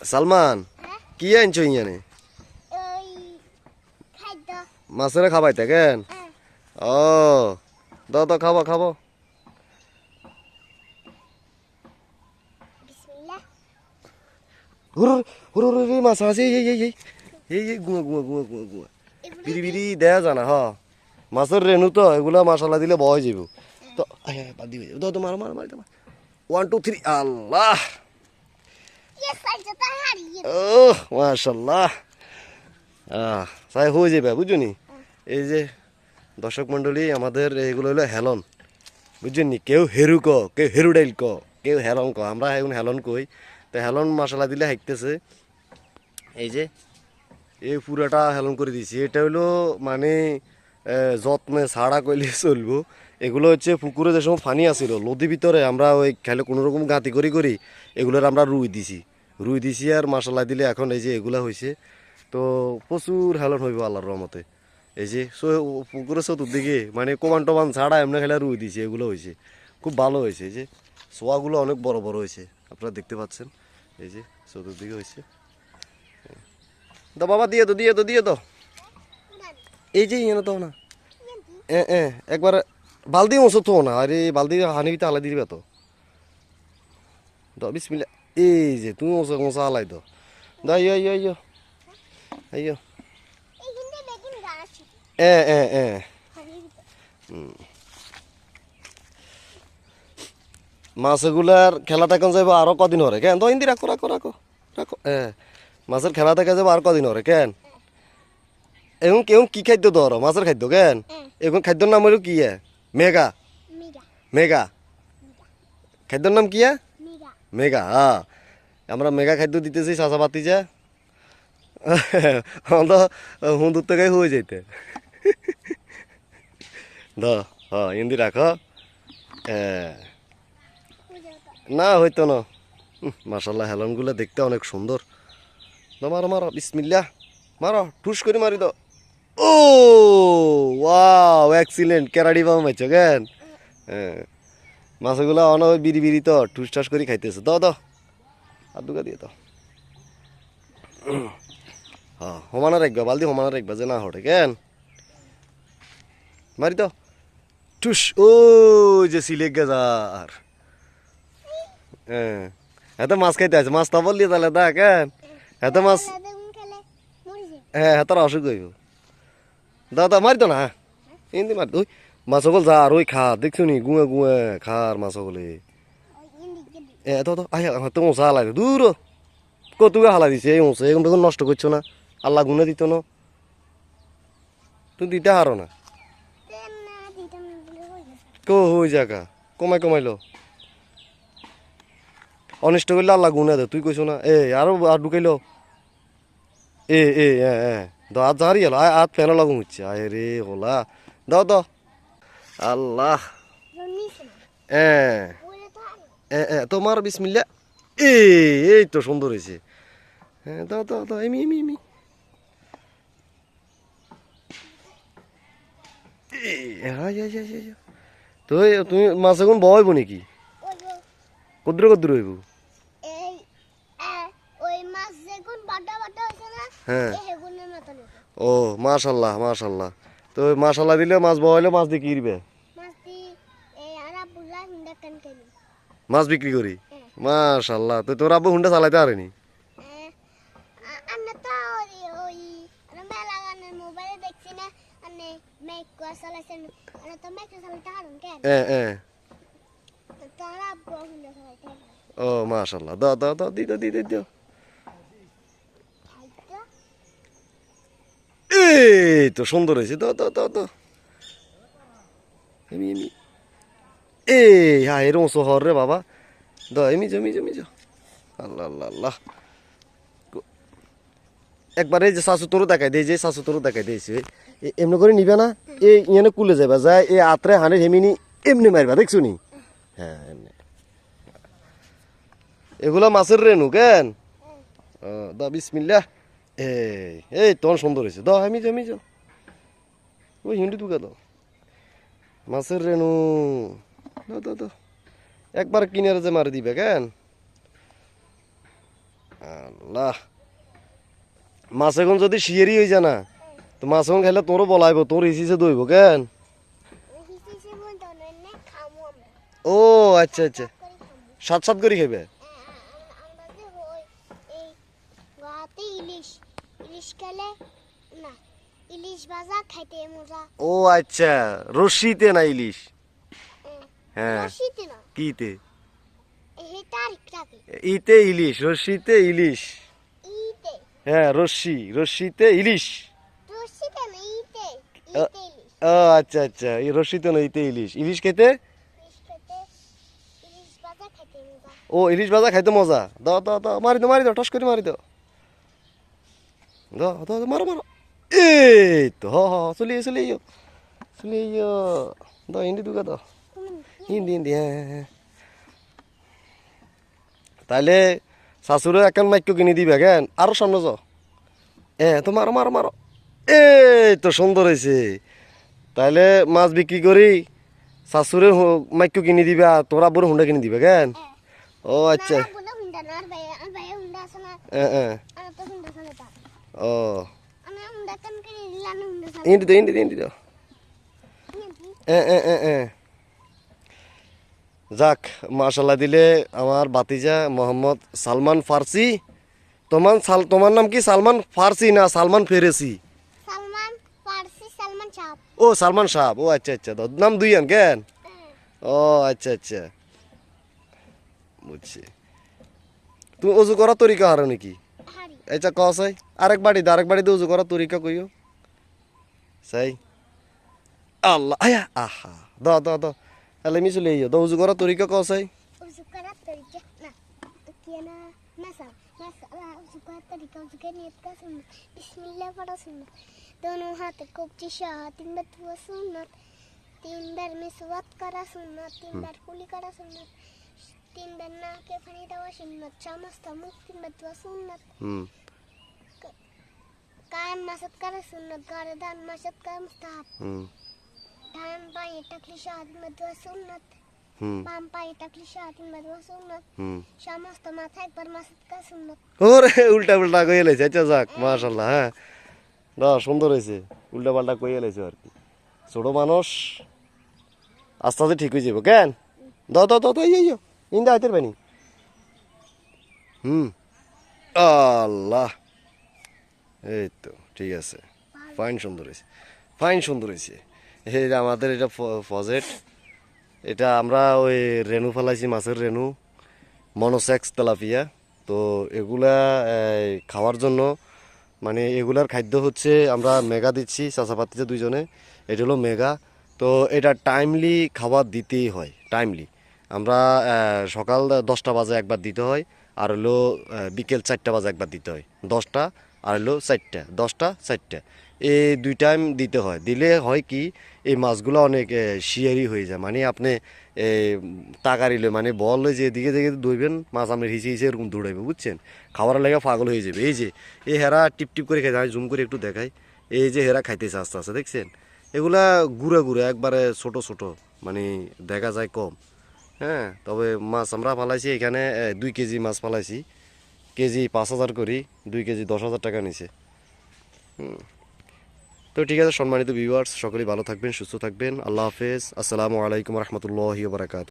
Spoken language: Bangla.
সালমান কি আনছো ইয়ানে মাছের খাবাই থাকেন? হ্যাঁ। ও দাও দাও খাব খাব। মাছ আছে এই এই এই এই গুয়া গুয়া গুয়া গুয়া গুয়া। বিড়ি বিড়ি দেয়া জানা হ। মাছের রেনু তো এগুলা মশলা দিলে বয় যাব তো আয় আয় বাদ দাও তো মারো মারো মারো ওয়ান টু থ্রি আল্লাহ! ও মাশাল্লাহ তাই হয়ে যাবে, বুঝুনি? এই যে দর্শক মণ্ডলী, আমাদের এগুলো হলো হেলন। বুঝছেন কেউ হেরু ক, কেউ হেরু ডাইল ক, কেউ হেলন ক। আমরা এখন হেলন কই। তো হেলন মশলা দিলে হাইকতেছে এই যে, এই পুরাটা হেলন করে দিয়েছি। এটা হলো মানে যত্নে ছাড়া কইলে চলবো। এগুলো হচ্ছে পুকুরে যে সময় পানি আসিল নদীর ভিতরে আমরা ওই খেলে কোনো রকম গাঁতি করি করি এগুলোর আমরা রুই দিছি। রুই দিছি আর মশলা দিলে এখন এই যে এগুলা হয়েছে তো প্রচুর হেলন হইব আল্লাহর রহমতে। এই যে সো পুকুরের চতুর্দিকে মানে কোমান টোমান ছাড়া এমনি খেলে রুই দিছে, এগুলো হয়েছে খুব ভালো হয়েছে এই যে সোয়াগুলো অনেক বড় বড় হয়েছে আপনারা দেখতে পাচ্ছেন। এই যে চতুর্দিকে হয়েছে দাও বাবা, দিয়ে তো দিয়ে তো দিয়ে তো। এই যে ইয়ে তো না। এ একবার বালদি মশো তো না, আরে বালদি হানি বিতে আলাই দিবে তো। বিসমিল্লা এই যে তুমি মশো মশা আলাই তো দাও ইয়ো ইয়ো ইয়ো আইয়ো এ এ এ। মাছগুলার খেলাটা কেন যাব আরও কদিন হরে কেন? তো হিন্দি রাখো রাখো রাখো রাখো। এ মাছের খেলা থেকে যাব আর কদিন হরে কেন? এখন কেউ কি খাদ্য ধর মাছের খাদ্য কেন? এখন খাদ্যর নাম হলো কি এ? মেগা মেগা খাদ্যর নাম কি মেগা হ্যাঁ। আমরা মেগা খাদ্য দিতেছি চাষা পাতি যা। আমরা হুন্দুর থেকে হয়ে যেতে দ হ্যাঁ রাখো। না, হইতো না। মাসাল্লাহ হেলনগুলো দেখতে অনেক সুন্দর। দাও মারো মারো বিসমিল্লা মারো, ঠুস করে মারি দাও ও, ওয়াও, এক্সিলেন্ট ক্যারাডি বাম মাইছো, কেন? হ্যাঁ মাছগুলো অনেক বিড়ি বিড়ি তো ঠুস ঠাস করে খাইতেছে। দাও দাও। আর দুগা দিয়ে দাও। হ্যাঁ সমানে রাখবা বালদি সমানে রাখবা যে না হটে কেন? মারি দাও ঠুস ও যে সিলেক গেজার। হ্যাঁ এত মাছ খাইতে আছে মাছ তা বললি তাহলে দা কেন? এত মাছ খেলে হ্যাঁ হাতার অসুখ হইব। দাও দাও মারি তো না এমনি মারি ওই মাছ সকল যা আর ওই খা, দেখছ নি? গুয়ে গুয়ে খার মাছ সকলে ওই ইন্দি গেলি এ তো আয় তো মশা হালাই দূর কত হালা দিছে? এই মশা এখন বেগুন নষ্ট করছ না। আল্লাহ গুনে দিত না। তুই দিতে হারো না। হয়ে কো হই জায়গা কমাই কমাইলো অনিষ্ট করলে আল্লাহ গুনে দে। তুই কইছো না। এ আরও আর ঢুকাইলো এ এ এ এ দাও আজ হারি গেল আজ ফেনা লাগুন হচ্ছে আয় রে হোলা দাও দাও আল্লাহ। এ এ তোমার বিসমিল্লা এই তো সুন্দর হয়েছে। হ্যাঁ দাও দাও দাও এমি এমি এমি। তো এই তুমি মাছ এখন বয়ব নাকি? কদ্দুর কদ্দুর হইব? হ্যাঁ। ও মাশাল্লাহ মাশাল্লাহ। তো ওই দিলে মাছ বয়লে মাছ দিয়ে কিনবে? মাছ বিক্রি করি? হ্যাঁ। মাশাল্লাহ তো তোর আব্বু হুন্ডা চালাইতে পারেনি? ও মাশাল্লাহ দাও দাও দাও দিও দিও দিও খাইতে তো সুন্দর হয়েছে। দাও দাও দাও দাও। এমি এমি। এই হ্যাঁ এরকম শহর রে বাবা। দাও, এমি, যাও এমি, যাও আল্লাহ আল্লাহ আল্লাহ। একবার যে শাশু তোরও দেখাই দেয় যে শাশু তোরও দেখাই দিয়েছে এমনি করে নিবে না? এই ইয়ানে কুলে যাবে যায় এই আত্রে হানে হেমিনি এমনি মারবা, দেখছ নি? হ্যাঁ এমনি। এগুলা মাছের রেনু কেন? দা বিসমিল্লাহ। এই এই তোমার সুন্দর হয়েছে। দাও আমি যাও আমি যাও ওই হিন্দি টুকা দাও। মাছের রেনু। দাও দাও দাও। একবার কিনে যে মারি দিবে কেন? আল্লাহ। মাছ এখন যদি শিয়ারি হয়ে যায় না তো মাছ এখন খাইলে তোরও বলাইব তোর হিসিসে দইব কেন? ও আচ্ছা আচ্ছা। সাত সাত করে খাইবে আ- আ- আমরা যে ওই এই গোয়াতে ইলিশ ইলিশ না ইলিশ ভাজা খাইতে মজা ও আচ্ছা রশিতে না ইলিশ? হ্যাঁ। রশিতে না। কিতে? ইতে ইলিশ রশিতে ইলিশ। ইতে। হ্যাঁ ইলিশ। রশিতে না ইতে ইতে ইলিশ। ও আচ্ছা আচ্ছা এই রশ্মিতে না ইতে ইলিশ। ইলিশ খেতে? ও ইলিশ ভাজা খাইতে মজা। দাও দাও দাও মারি দাও মারি দাও টস করে মারি দাও। দাও দাও মারো মারো এই তো হ হ চলিয়ে চলিয়ে চলিয়ে দাও হিন্দি দুগা দাও হিন্দি হিন্দি হ্যাঁ হ্যাঁ, হ্যাঁ তাইলে শাশুড়ে একান মাইক্য কিনে দিবে কেন আরও সামনে যাও এ তো মারো মারো মারো এই তো সুন্দর হয়েছে তাইলে মাছ বিক্রি করি শাশুড়ে মাইক্য কিনে দিবে আর তোরা বড় হুন্ডা কিনে দিবে কেন ও আচ্ছা হ্যাঁ হ্যাঁ যাক মাশাল্লাহ দিলে আমার বাতিজা মোহাম্মদ সালমান ফার্সি। তোমার সাল তোমার নাম কি? সালমান ফার্সি না সালমান ফেরেসি? ও সালমান সাহ ও আচ্ছা আচ্ছা। নাম দুই আন কেন? ও আচ্ছা আচ্ছা। বুঝছি। তুমি অজু করার তরিকা হারো নাকি? এইটা কস চাই? আরেক বাড়িতে আরেক বাড়িতে উজু করা, তরিকা কইও। চাই। আল্লাহ, আয়া, আহা, দ দ দ। এলে মিছু লই ইয়ো দ, উজু করা, তরিকা না কে নিয়ত কা হাতে তিন বার ধোয়া, সুন্নাত। করা, সুন্নাত। তিন বার কুলি করা, সুন্নাত। তিনবার নাকে পানি দেওয়া সুন্নত মুখ তিনবার কান মাসত করে সুন্নত উল্টা উল্টা কই লাইছে আচ্ছা যাক মাশাআল্লাহ হ্যাঁ না সুন্দর হয়েছে উল্টা পাল্টা কইয়ে লাইছে আর কি ছোট মানুষ আস্তে আস্তে ঠিক হয়ে যাব কেন দাও দাও দাও দাও ইয়ে ইন্দা আইতের পানি হুম। আল্লাহ। এই তো, ঠিক আছে। ফাইন সুন্দর হয়েছে। ফাইন সুন্দর হয়েছে। এই আমাদের এটা ফজেট, এটা আমরা ওই রেনু ফেলাইছি, মাছের রেনু মনোসেক্স তেলাপিয়া। তো এগুলা খাওয়ার জন্য মানে এগুলার খাদ্য হচ্ছে আমরা মেগা দিচ্ছি চাষাপাতিতে দুইজনে। এটা হলো মেগা। তো এটা টাইমলি খাবার দিতেই হয় টাইমলি আমরা সকাল দশটা বাজে একবার দিতে হয়, আর হলো বিকেল চারটা বাজে একবার দিতে হয়। দশটা, আর হলো চারটা, দশটা, চারটা। এই দুই টাইম দিতে হয়। দিলে হয় কি, এই মাছগুলো অনেক শিয়ারি হয়ে যায়। মানে আপনি তাকারিলে মানে বল যে এদিকে দিকে দইবেন মাছ আপনি হিসে হিসে এরকম দৌড়াইবে, বুঝছেন? খাবার লেগে পাগল হয়ে যাবে। এই যে, এই হেরা টিপ টিপ করে খাইতে আমি জুম করে একটু দেখাই। এই যে হেরা খাইতেছে আস্তে আস্তে, দেখছেন? এগুলা গুঁড়া গুঁড়া, একবারে ছোট ছোট মানে দেখা যায় কম। হ্যাঁ তবে মাছ আমরা পালাইছি এখানে দুই কেজি মাছ পালাইছি কেজি পাঁচ হাজার করি, দুই কেজি দশ হাজার টাকা নিছে। তো ঠিক আছে, সম্মানিত ভিউয়ার্স সকলেই ভালো থাকবেন, সুস্থ থাকবেন। আল্লাহ হাফেজ। আসসালামু আলাইকুম রহমতুল্লাহ বারাকাত